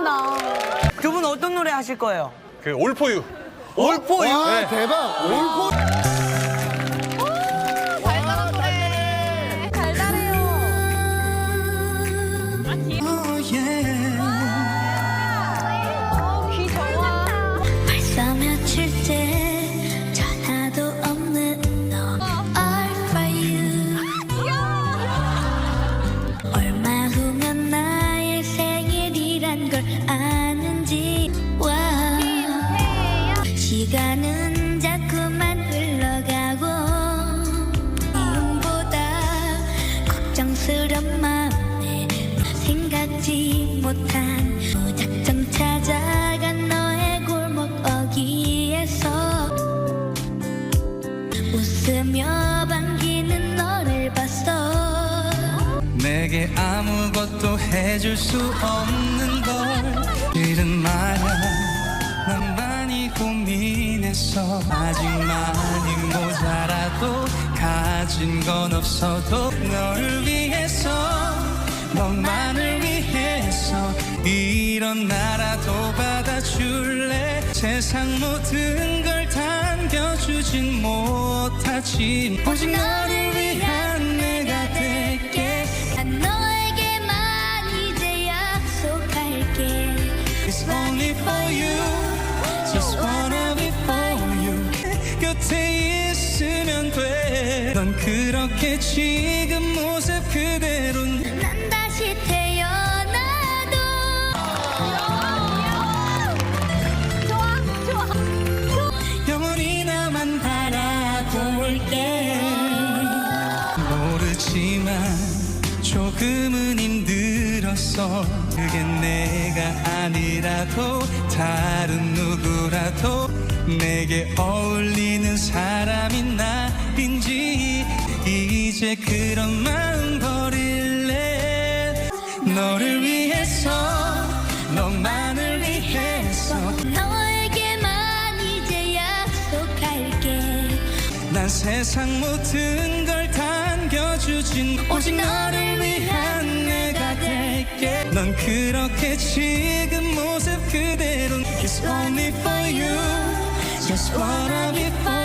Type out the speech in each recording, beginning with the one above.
기대된다. 두 분 어떤 노래 하실 거예요? 그 올포유. 올포유. 와 대박. 올포. 내게 아무것도 해줄 수 없는 걸. 실은 말야 난 많이 고민했어. 아직 많이 모자라도 가진 건 없어도 널 위해서 너만을 위해서 이런 나라도 받아줄래? 세상 모든 걸 당겨주진 못하지. 오직 너를 위한 곁에 있으면 돼 넌 그렇게 지금 모습 그대로 난 다시 태어나도. 좋아, 좋아. 영원히 나만 바라볼게 모르지만 조금은 힘들었어. 그게 내가 아니라도 다른 누구라도 내게 어울리는 사람이 나인지 이제 그런 마음 버릴래? 너를 위해서 너만을 위해서. 너에게만 이제 약속할게. 난 세상 모든 걸 당겨주진 오직 너를 위한 내가 될게. 넌 그렇게 지금 모습 그대로 It's only for you Just wanna be for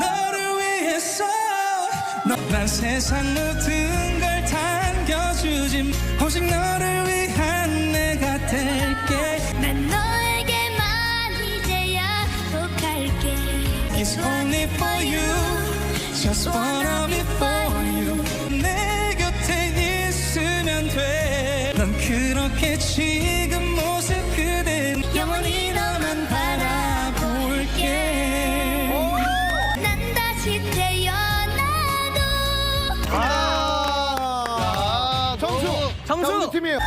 너를 위해서 너- 난 세상 모든 걸 당겨주지 오직 너를 위한 내가 될게. 난 너에게만 이제 약속할게. It's only for you. Just wanna 점수. 점수 팀이에요.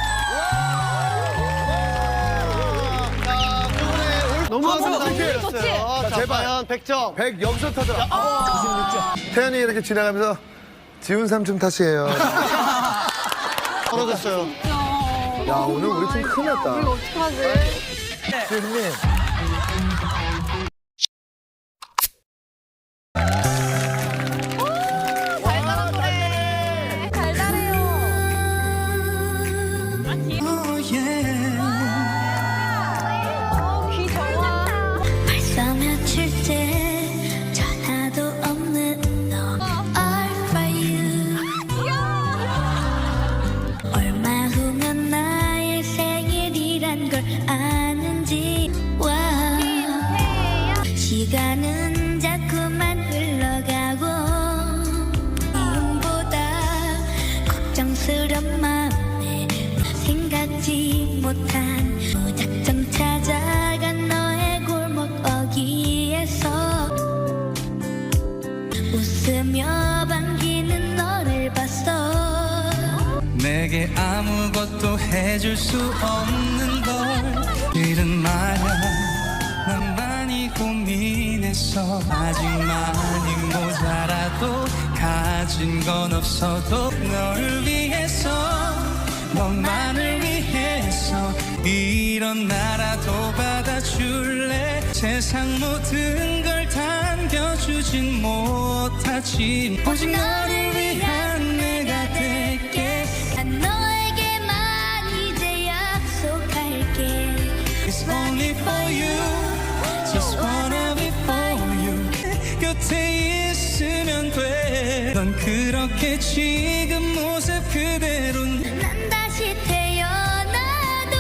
자, 두 분의 올 너무. 감사합니다. 좋지? 자, 제발 100점. 100 여기서 터져라. 96점. 태연이 이렇게 지나가면서 지훈 삼촌 탓이에요. 떨어졌어요. 야, 오늘 우리 팀 큰일 났다. 어떡하지? 지훈님. 시간은 자꾸만 흘러가고 미움보다 걱정스런 마음에 생각지 못한 무작정 찾아간 너의 골목 어귀에서 웃으며 반기는 내게 아무것도 해줄 수 없는 걸. 이른 말야 난 많이 고민했어. 아직 많이 모자라도 가진 건 없어도 너를 위해서 너만을 위해서 이런 나라도 받아줄래? 세상 모든 걸 당겨주진 못하지 오직 너를 위한 내가 될게. 난 너에게만 이제 약속할게. It's only for you Just wanna be for you. 곁에 있으면 돼넌 그렇게 지금 모습 그대로 난 다시 태어나도.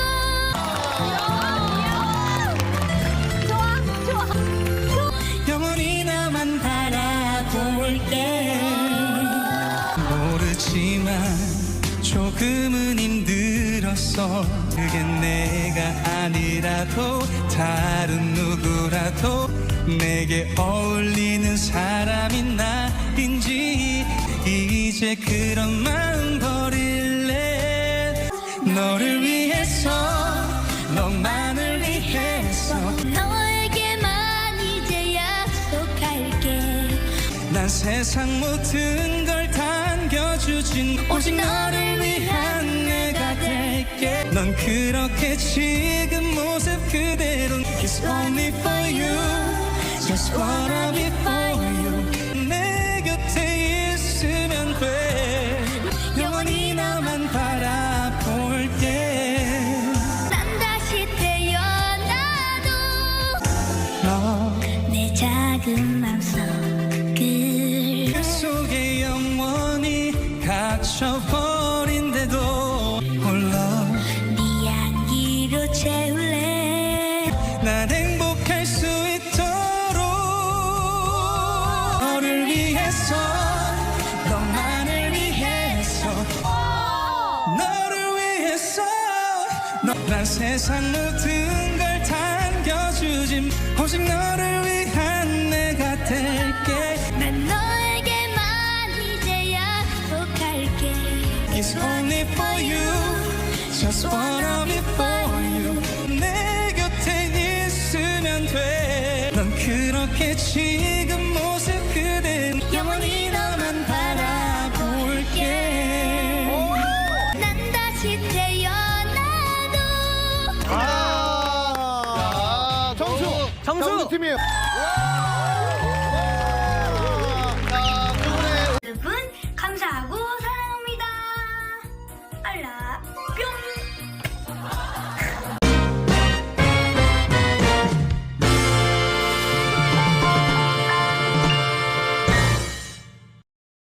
좋아, 좋아, 좋아. 영원히 나만 바라볼게 모르지만 조금은 힘들었어. 그게 내가 아니라도 다른 누구라도 내게 어울리는 사람이 나인지 이제 그런 마음 버릴래? 너를 위해서 너만을 위해서. 너에게만 이제 약속할게. 난 세상 모든 걸 당겨주진 오직 너를 위한 내가 될게. 넌 그렇게 지금 모습 그대로 It's only for you Just wanna be for you. 내 곁에 있으면 돼. 영원히 나만 바라볼게 난 다시 태어나도 너 내 작은 맘속 위해서 너만을 위해서. 너를 위해서 너- 난 세상 모든 걸 당겨주진 오직 너를 위한 내가 될게. 난 너에게만 이제 약속할게. It's only for you. Just wanna 영원히 나만 바라볼게 난 다시 태어나도 아, 점수. 점수. 팀이에요.